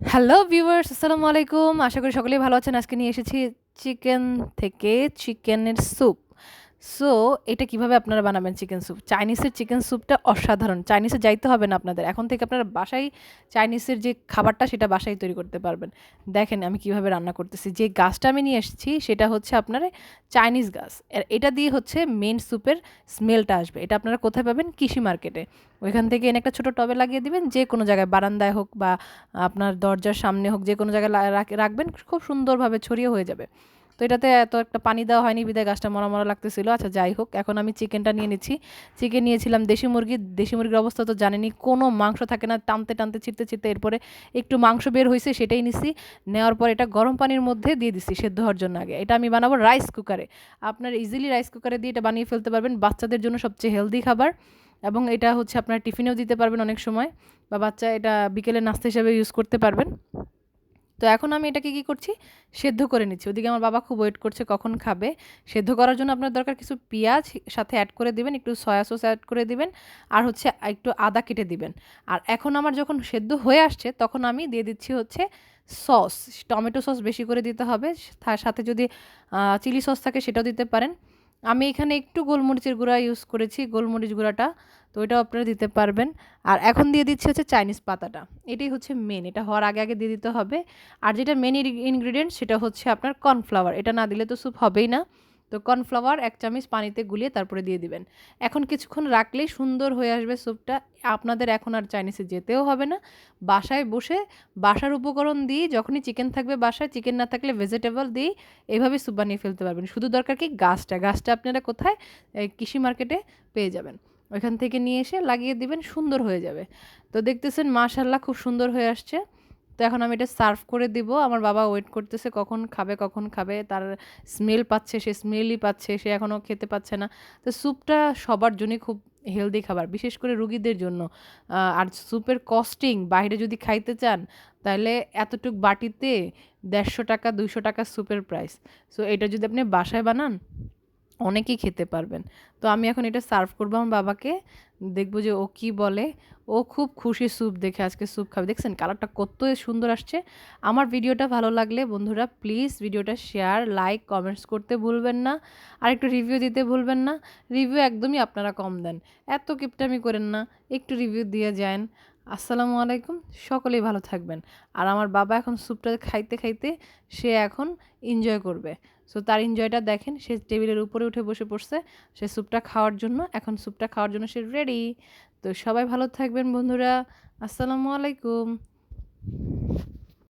Hello viewers আসসালামু আলাইকুম। আশা করি সকলেই ভালো আছেন। আজকে নিয়ে এসেছি চিকেন থেকে চিকেনের স্যুপ সো এটা কীভাবে আপনারা বানাবেন চিকেন স্যুপ চাইনিজের চিকেন স্যুপটা অসাধারণ। চাইনিজে যাইতে হবে না আপনাদের। এখন থেকে আপনারা বাসায় চাইনিজের যে খাবারটা, সেটা বাসায় তৈরি করতে পারবেন। দেখেন আমি কীভাবে রান্না করতেছি। যে গাছটা আমি নিয়ে এসেছি, সেটা হচ্ছে আপনার চাইনিজ গাছ। এটা দিয়ে হচ্ছে মেন স্যুপের স্মেলটা আসবে। এটা আপনারা কোথায় পাবেন? কৃষি মার্কেটে। ওইখান থেকে এনে একটা ছোটো টবে লাগিয়ে দিবেন। যে কোনো জায়গায় বারান্দায় হোক বা আপনার দরজার সামনে হোক, যে কোনো জায়গায় রাখবেন, খুব সুন্দরভাবে ছড়িয়ে হয়ে যাবে। তো এটাতে এত একটা পানি দেওয়া হয়নি, বিদায় গাছটা মরা মরা লাগতেছিল। আচ্ছা যাই হোক, এখন আমি চিকেনটা নিয়ে নিচ্ছি। চিকেন নিয়েছিলাম দেশি মুরগি, দেশি মুরগির অবস্থা তো জানেনি কোনো মাংস থাকে না, টানতে টানতে, ছিটতে ছিটতে এরপরে একটু মাংস বের হয়েছে, সেটাই নিছি নেওয়ার পর এটা গরম পানির মধ্যে দিয়ে দিছি সেদ্ধ হওয়ার জন্য আগে। এটা আমি বানাবো রাইস কুকারে। আপনার ইজিলি রাইস কুকারে দিয়ে এটা বানিয়ে ফেলতে পারবেন, বাচ্চাদের জন্য সবচেয়ে হেলদি খাবার। এবং এটা হচ্ছে আপনার টিফিনেও দিতে পারবেন অনেক সময়, বা বাচ্চা এটা বিকেলে নাস্তা হিসাবে ইউজ করতে পারবেন। তো এখন আমি এটাকে কী করছি? সেদ্ধ করে নিচ্ছি। ওদিকে আমার বাবা খুব ওয়েট করছে কখন খাবে। সেদ্ধ করার জন্য আপনার দরকার কিছু পেঁয়াজ সাথে অ্যাড করে দিবেন, একটু সয়া সস অ্যাড করে দিবেন, আর হচ্ছে একটু আদা কেটে দিবেন। আর এখন আমার যখন সেদ্ধ হয়ে আসছে, তখন আমি দিয়ে দিচ্ছি হচ্ছে সস টমেটো সস বেশি করে দিতে হবে। তার সাথে যদি চিলি সস থাকে সেটাও দিতে পারেন। আমি এখানে একটু গোলমরিচের গুঁড়া ইউজ করেছি, গোলমরিচ গুঁড়াটা, তো ওইটাও আপনারা দিতে পারবেন। আর এখন দিয়ে দিচ্ছি হচ্ছে চাইনিজ পাতাটা। এটাই হচ্ছে মেন এটা হওয়ার আগে আগে দিয়ে দিতে হবে। আর যেটা মেন ইনগ্রিডিয়েন্ট সেটা হচ্ছে আপনার কর্নফ্লাওয়ার এটা না দিলে তো স্যুপ হবেই না। তো কর্নফ্লাওয়ার এক চামচ পানিতে গুলিয়ে তারপরে দিয়ে দিবেন। এখন কিছুক্ষণ রাখলেই সুন্দর হয়ে আসবে স্যুপটা। আপনাদের এখন আর চাইনিজে যেতেও হবে না। বাসায় বসে বাসার উপকরণ দিয়ে যখনই চিকেন থাকবে বাসায়, চিকেন না থাকলে ভেজিটেবল দিয়ে এইভাবে স্যুপ বানিয়ে ফেলতে পারবেন। শুধু দরকার কি গাছটা গাছটা আপনারা কোথায়? কৃষি মার্কেটে পেয়ে যাবেন। ওইখান থেকে নিয়ে এসে লাগিয়ে দিবেন, সুন্দর হয়ে যাবে। তো দেখতেছেন মাশাল্লাহ খুব সুন্দর হয়ে আসছে। তো এখন আমি এটা সার্ভ করে দিব। আমার বাবা ওয়েট করতেছে কখন খাবে কখন খাবে। তার স্মেল পাচ্ছে, সে স্মেলই পাচ্ছে, সে এখনও খেতে পাচ্ছে না। তো স্যুপটা সবার জন্যই খুব হেলদি খাবার, বিশেষ করে রুগীদের জন্য। আর স্যুপের কস্টিং, বাইরে যদি খাইতে চান, তাহলে এতটুক বাটিতে দেড়শো টাকা, দুইশো টাকা স্যুপের প্রাইস। সো এটা যদি আপনি বাসায় বানান অনেকেই খেতে পারবেন। তো আমি এখন এটা সার্ভ করব আমার বাবাকে। দেখব যে ও কি বলে। ও খুব খুশি স্যুপ দেখে আজকে স্যুপ খাবে। দেখছেন কালারটা কত সুন্দর আসছে। আমার ভিডিওটা ভালো লাগলে বন্ধুরা প্লিজ ভিডিওটা শেয়ার, লাইক, কমেন্টস করতে ভুলবেন না। আর একটু রিভিউ দিতে ভুলবেন না। রিভিউ একদমই আপনারা কম দেন। এত কিপটামি করেন না। একটু রিভিউ দিয়ে যান। আসসালামু আলাইকুম। সকলেই ভালো থাকবেন। আর আমার বাবা এখন স্যুপটা খাইতে খাইতে সে এখন এনজয় করবে। সো তার এনজয়টা দেখেন, সে টেবিলের উপরে উঠে বসে পড়ছে, সে স্যুপটা খাওয়ার জন্য। এখন স্যুপটা খাওয়ার জন্য সে রেডি তো সবাই ভালো থাকবেন, বন্ধুরা। আসসালামু আলাইকুম।